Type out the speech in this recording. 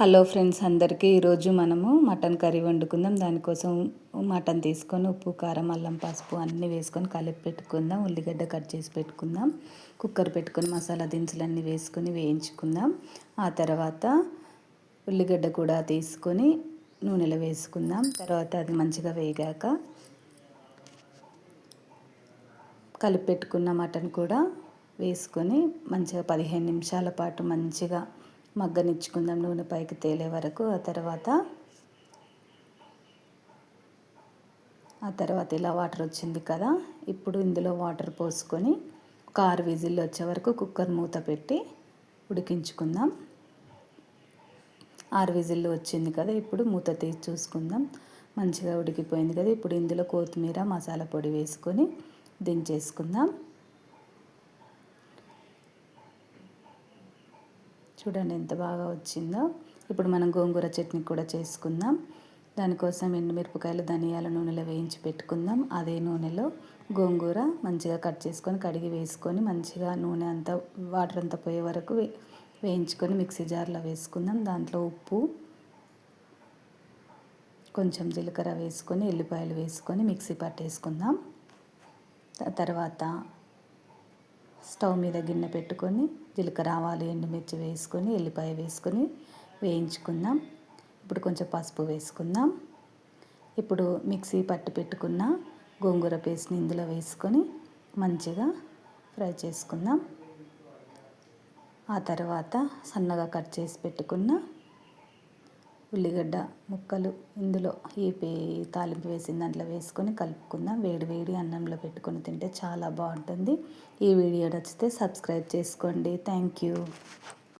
Hello friends అందరికీ ఈరోజు మనము మటన్ కర్రీ వండుకుందాం. దానికోసం మటన్ తీసుకొని ఉప్పు కారం అల్లం పసుపు అన్నీ వేసుకొని కలిపి పెట్టుకుందాం. ఉల్లిగడ్డ కట్ చేసి పెట్టుకుందాం. కుక్కర్ పెట్టుకొని మసాలా దినుసులు అన్నీ వేసుకొని వేయించుకుందాం. ఆ తర్వాత ఉల్లిగడ్డ కూడా తీసుకొని నూనెలో వేసుకుందాం. తర్వాత అది మంచిగా వేగాక కలిపి పెట్టుకున్న మటన్ కూడా వేసుకొని మంచిగా పదిహేను నిమిషాల పాటు మంచిగా మగ్గనిచ్చుకుందాం నూనె పైకి తేలే వరకు. ఆ తర్వాత ఆ తర్వాత ఇలా వాటర్ వచ్చింది కదా ఇప్పుడు ఇందులో వాటర్ పోసుకొని ఒక ఆరు విజిల్లు వచ్చే వరకు కుక్కర్ మూత పెట్టి ఉడికించుకుందాం. ఆరు విజిల్లు వచ్చింది కదా ఇప్పుడు మూత తీసి చూసుకుందాం. మంచిగా ఉడికిపోయింది కదా ఇప్పుడు ఇందులో కొత్తిమీర మసాలా పొడి వేసుకొని దించేసుకుందాం. చూడండి ఎంత బాగా వచ్చిందో. ఇప్పుడు మనం గోంగూర చట్నీ కూడా చేసుకుందాం. దానికోసం ఎండుమిరపకాయలు ధనియాల నూనెలో వేయించి పెట్టుకుందాం. అదే నూనెలో గోంగూర మంచిగా కట్ చేసుకొని కడిగి వేసుకొని మంచిగా నూనె అంతా వాటర్ అంతా పోయే వరకు వేయించుకొని మిక్సీ జార్లో వేసుకుందాం. దాంట్లో ఉప్పు కొంచెం జీలకర్ర వేసుకొని ఎల్లిపాయలు వేసుకొని మిక్సీ పట్టేసుకుందాం. తర్వాత స్టవ్ మీద గిన్నె పెట్టుకొని జీలకర్ర ఆవాలు ఎండుమిర్చి వేసుకొని ఎల్లిపాయ వేసుకొని వేయించుకుందాం. ఇప్పుడు కొంచెం పసుపు వేసుకుందాం. ఇప్పుడు మిక్సీ పట్టు పెట్టుకున్న గోంగూర పేస్ట్ని ఇందులో వేసుకొని మంచిగా ఫ్రై చేసుకుందాం. ఆ తర్వాత సన్నగా కట్ చేసి పెట్టుకున్న ఉల్లిగడ్డ ముక్కలు ఇందులో ఈ తాలింపు వేసిన దాంట్లో వేసుకొని కలుపుకుందాం. వేడి వేడి అన్నంలో పెట్టుకొని తింటే చాలా బాగుంటుంది. ఈ వీడియో నచ్చితే సబ్స్క్రైబ్ చేసుకోండి. Thank you.